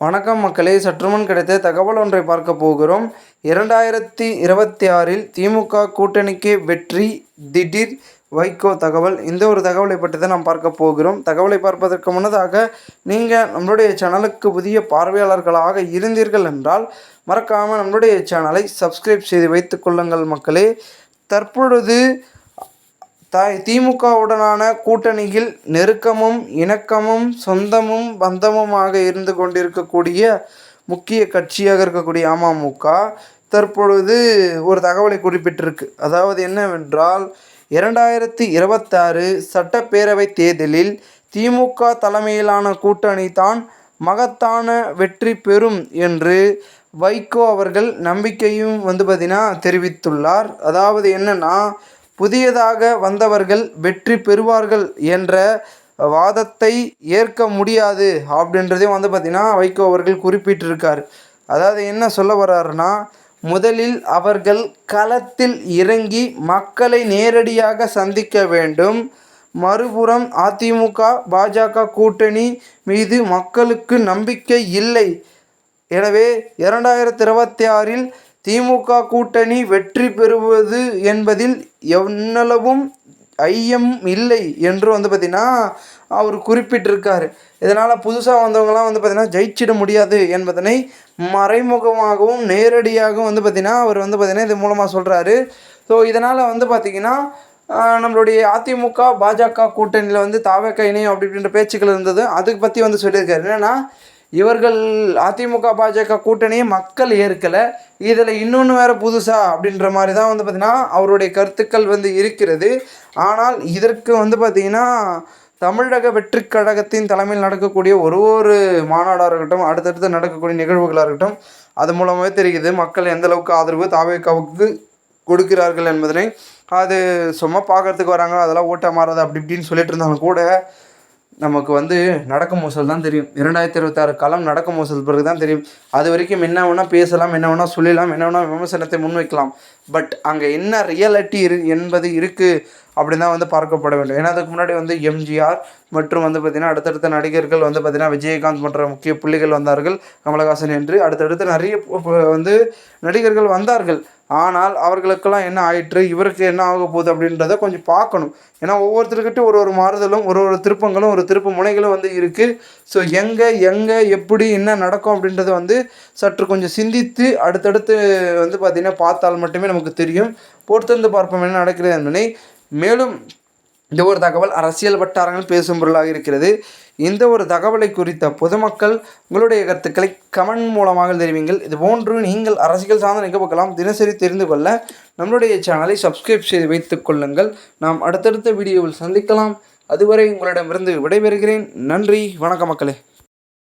வணக்கம் மக்களே சற்றுமுன் கிடைத்த தகவல் ஒன்றை பார்க்க போகிறோம். இரண்டாயிரத்தி இருபத்தி ஆறில் திமுக கூட்டணிக்கு வெற்றி திடீர் வைகோ தகவல். இந்த ஒரு தகவலை பற்றி தான் நாம் பார்க்க போகிறோம். தகவலை பார்ப்பதற்கு முன்னதாக நீங்கள் நம்மளுடைய சேனலுக்கு புதிய பார்வையாளர்களாக இருந்தீர்கள் என்றால் மறக்காமல் நம்மளுடைய சேனலை சப்ஸ்கிரைப் செய்து வைத்துக் கொள்ளுங்கள் மக்களே. தற்பொழுது தாய் திமுகவுடனான கூட்டணியில் நெருக்கமும் இணக்கமும் சொந்தமும் பந்தமுமாக இருந்து கொண்டிருக்கக்கூடிய முக்கிய கட்சியாக இருக்கக்கூடிய அமமுக தற்பொழுது ஒரு தகவலை குறிப்பிட்டிருக்கு. அதாவது என்னவென்றால் இரண்டாயிரத்தி இருபத்தாறு சட்டப்பேரவை தேர்தலில் திமுக தலைமையிலான கூட்டணி தான் மகத்தான வெற்றி பெறும் என்று வைகோ அவர்கள் நம்பிக்கையும் வந்து பார்த்தீங்கன்னா தெரிவித்துள்ளார். அதாவது என்னன்னா புதியதாக வந்தவர்கள் வெற்றி பெறுவார்கள் என்ற வாதத்தை ஏற்க முடியாது அப்படின்றதையும் வந்து பார்த்திங்கன்னா வைகோ அவர்கள் குறிப்பிட்டிருக்கார். அதாவது என்ன சொல்ல வர்றாருன்னா முதலில் அவர்கள் களத்தில் இறங்கி மக்களை நேரடியாக சந்திக்க வேண்டும். மறுபுறம் அதிமுக பாஜக கூட்டணி மீது மக்களுக்கு நம்பிக்கை இல்லை. எனவே இரண்டாயிரத்தி இருபத்தி ஆறில் திமுக கூட்டணி வெற்றி பெறுவது என்பதில் எவ்வளவும் ஐயம் இல்லை என்று வந்து பார்த்திங்கன்னா அவர் குறிப்பிட்டிருக்காரு. இதனால் புதுசாக வந்தவங்களாம் வந்து பார்த்திங்கன்னா ஜெயிச்சிட முடியாது என்பதனை மறைமுகமாகவும் நேரடியாகவும் வந்து பார்த்திங்கன்னா அவர் வந்து பார்த்திங்கன்னா இது மூலமாக சொல்கிறாரு ஸோ இதனால் வந்து பார்த்திங்கன்னா நம்மளுடைய அதிமுக பாஜக கூட்டணியில் வந்து தாவக்க இணையம் அப்படி இப்படின்ற பேச்சுக்கள் இருந்தது. அதுக்கு பற்றி வந்து சொல்லியிருக்காரு. என்னென்னா இவர்கள் அதிமுக பாஜக கூட்டணியை மக்கள் ஏற்கலை. இதில் இன்னொன்று வேறு புதுசா அப்படின்ற மாதிரி தான் வந்து பார்த்திங்கன்னா அவருடைய கருத்துக்கள் வந்து இருக்கிறது. ஆனால் இதற்கு வந்து பார்த்திங்கன்னா தமிழக வெற்றி கழகத்தின் தலைமையில் நடக்கக்கூடிய ஒரு ஒரு மாநாடாக இருக்கட்டும் அடுத்தடுத்து நடக்கக்கூடிய நிகழ்வுகளாக இருக்கட்டும் அது மூலமாகவே தெரியுது மக்கள் எந்த அளவுக்கு ஆதரவு தாவேக்காவுக்கு கொடுக்கிறார்கள் என்பதனை. அது சும்மா பார்க்குறதுக்கு வராங்க அதெல்லாம் ஓட்ட மாறாது அப்படி இப்படின்னு சொல்லிட்டு இருந்தாலும் கூட நமக்கு வந்து நடக்க மோசல் தான் தெரியும். இரண்டாயிரத்தி இருபத்தாறு காலம் நடக்க மோசல் பிறகு தான் தெரியும். அது வரைக்கும் என்ன வேணால் பேசலாம் என்ன வேணால் சொல்லலாம் என்ன வேணால் விமர்சனத்தை முன்வைக்கலாம். பட் அங்கே என்ன ரியாலிட்டி இரு என்பது இருக்குது அப்படின்னு தான் வந்து பார்க்கப்பட வேண்டும். ஏன்னா அதுக்கு முன்னாடி வந்து எம்ஜிஆர் மற்றும் வந்து பார்த்திங்கன்னா அடுத்தடுத்த நடிகர்கள் வந்து பார்த்திங்கன்னா விஜயகாந்த் போன்ற முக்கிய புள்ளிகள் வந்தார்கள் கமலஹாசன் என்று. அடுத்தடுத்து நிறைய வந்து நடிகர்கள் வந்தார்கள். ஆனால் அவர்களுக்கெல்லாம் என்ன ஆயிற்று? இவருக்கு என்ன ஆக போகுது அப்படின்றத கொஞ்சம் பார்க்கணும். ஏன்னா ஒவ்வொருத்தருக்கிட்ட ஒரு ஒரு மாறுதலும் ஒரு ஒரு திருப்பங்களும் ஒரு திருப்பு முனைகளும் வந்து இருக்குது ஸோ எங்கே எங்கே எப்படி என்ன நடக்கும் அப்படின்றத வந்து சற்று கொஞ்சம் சிந்தித்து அடுத்தடுத்து வந்து பார்த்திங்கன்னா பார்த்தால் மட்டுமே நமக்கு தெரியும். பொறுத்திருந்து பார்ப்போம் என்ன நடக்கிறது என்பதை. மேலும் இந்த ஒரு தகவல் அரசியல் வட்டாரங்கள் பேசும் பொருளாக இருக்கிறது. இந்த ஒரு தகவலை குறித்த பொதுமக்கள் உங்களுடைய கருத்துக்களை கமெண்ட் மூலமாக தெரிவிங்கள். இது போன்று நீங்கள் அரசியல் சார்ந்த நிகழ்வுகளாம் தினசரி தெரிந்து கொள்ள நம்மளுடைய சேனலை சப்ஸ்கிரைப் செய்து வைத்துக் கொள்ளுங்கள். நாம் அடுத்தடுத்த வீடியோவில் சந்திக்கலாம். அதுவரை உங்களிடமிருந்து விடைபெறுகிறேன். நன்றி. வணக்க மக்களே.